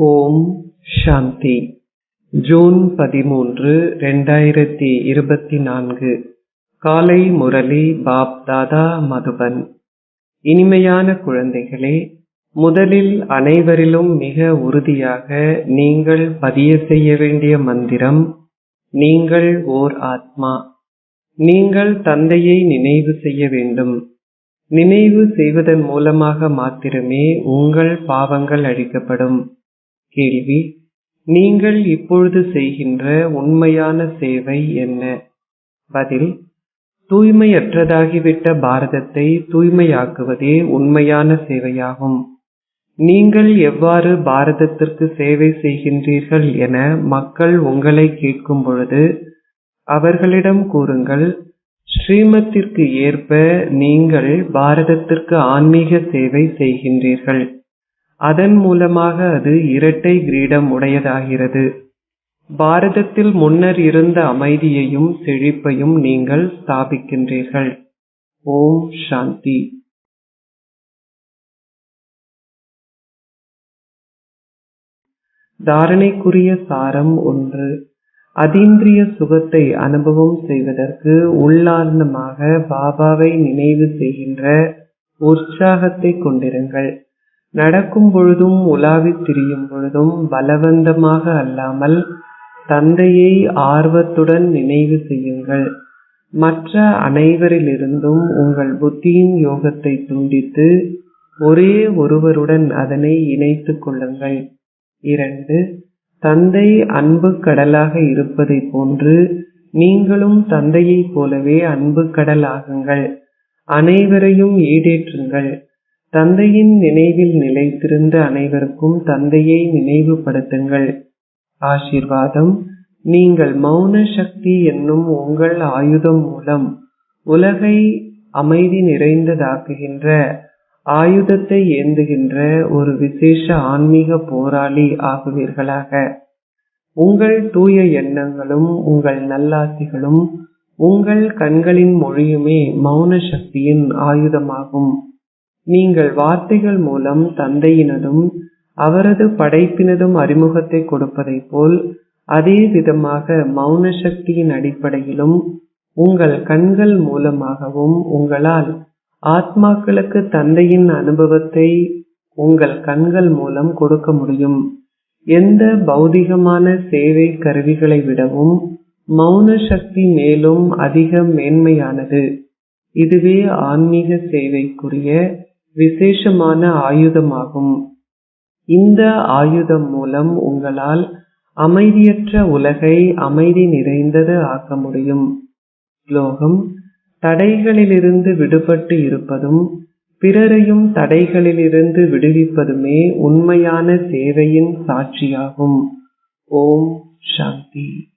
ஓம் சாந்தி. June பதிமூன்று ரெண்டாயிரத்தி இருபத்தி நான்கு. காலை முரளி பாப் தாதா மதுபன். இனிமையான குழந்தைகளே முதலில் அனைவரிலும் மிக உறுதியாக நீங்கள் பதிய செய்ய வேண்டிய மந்திரம் நீங்கள் ஓர் ஆத்மா. நீங்கள் தந்தையை நினைவு செய்ய வேண்டும். நினைவு செய்வதன் மூலமாக மாத்திரமே உங்கள் பாவங்கள் அழிக்கப்படும். கேள்வி நீங்கள் இப்பொழுது செய்கின்ற உண்மையான சேவை என்ன? பதில் தூய்மையற்றதாகிவிட்ட பாரதத்தை தூய்மையாக்குவதே உண்மையான சேவையாகும். நீங்கள் எவ்வாறு பாரதத்திற்கு சேவை செய்கின்றீர்கள் என மக்கள் உங்களை கேட்கும் பொழுது அவர்களிடம் கூறுங்கள் ஸ்ரீமத்திற்கு ஏற்ப நீங்கள் பாரதத்திற்கு ஆன்மீக சேவை செய்கின்றீர்கள். அதன் மூலமாக அது இரட்டை கிரீடம் உடையதாகிறது. பாரதத்தில் முன்னர் இருந்த அமைதியையும் செழிப்பையும் நீங்கள் ஸ்தாபிக்கின்றீர்கள். ஓம் சாந்தி. தாரணைக்குரிய சாரம் ஒன்று. அதீந்திரிய சுகத்தை அனுபவம் செய்வதற்கு உள்ளார்ந்தமாக பாபாவை நினைவு செய்கின்ற உற்சாகத்தை கொண்டிருங்கள். நடக்கும் பொழுதும் உலாவித் திரியும் பொழுதும் பலவந்தமாக அல்லாமல் தந்தையை ஆர்வத்துடன் நினைவு செய்யுங்கள். மற்ற அனைவரிலிருந்தும் உங்கள் புத்தியின் யோகத்தை துண்டித்து ஒரே ஒருவருடன் அதனை இணைத்துக் கொள்ளுங்கள். இரண்டு தந்தை அன்பு கடலாக இருப்பதைப் போன்று நீங்களும் தந்தையைப் போலவே அன்பு கடல் ஆகுங்கள் அனைவரையும் ஈடேற்றுங்கள். தந்தையின் நினைவில் நிலைத்திருந்த அனைவருக்கும் தந்தையை நினைவுபடுத்துங்கள். ஆசீர்வாதம். நீங்கள் மௌன சக்தி என்னும் உங்கள் ஆயுதம் மூலம் உலகை அமைதி நிறைந்ததாக்குகின்ற ஆயுதத்தை ஏந்துகின்ற ஒரு விசேஷ ஆன்மீக போராளி ஆகுவீர்களாக. உங்கள் தூய எண்ணங்களும் உங்கள் நல்லாசிகளும் உங்கள் கண்களின் மொழியுமே மௌன சக்தியின் ஆயுதமாகும். நீங்கள் வார்த்தைகள் மூலம் தந்தையினதும் அவரது படைப்பினதும் அறிமுகத்தை கொடுப்பதைப் போல் அதே விதமாக மௌன சக்தியின் அடிப்படையிலும் உங்கள் கண்கள் மூலமாகவும் உங்களால் ஆத்மாக்களுக்கு தந்தையின் அனுபவத்தை உங்கள் கண்கள் மூலம் கொடுக்க முடியும். எந்த பௌதிகமான சேவை கருவிகளை விடவும் மௌன சக்தி மேலும் அதிக மேன்மையானது. இதுவே ஆன்மீக சேவைக்குரிய விசேஷமான ஆயுதமாகும். இந்த ஆயுதம் மூலம் உங்களால் அமைதியற்ற உலகை அமைதி நிறைந்தது ஆக்க முடியும். ஸ்லோகம் தடைகளிலிருந்து விடுபட்டு இருப்பதும் பிறரையும் தடைகளிலிருந்து விடுவிப்பதுமே உண்மையான சேவையின் சாட்சியாகும். ஓம் சாந்தி.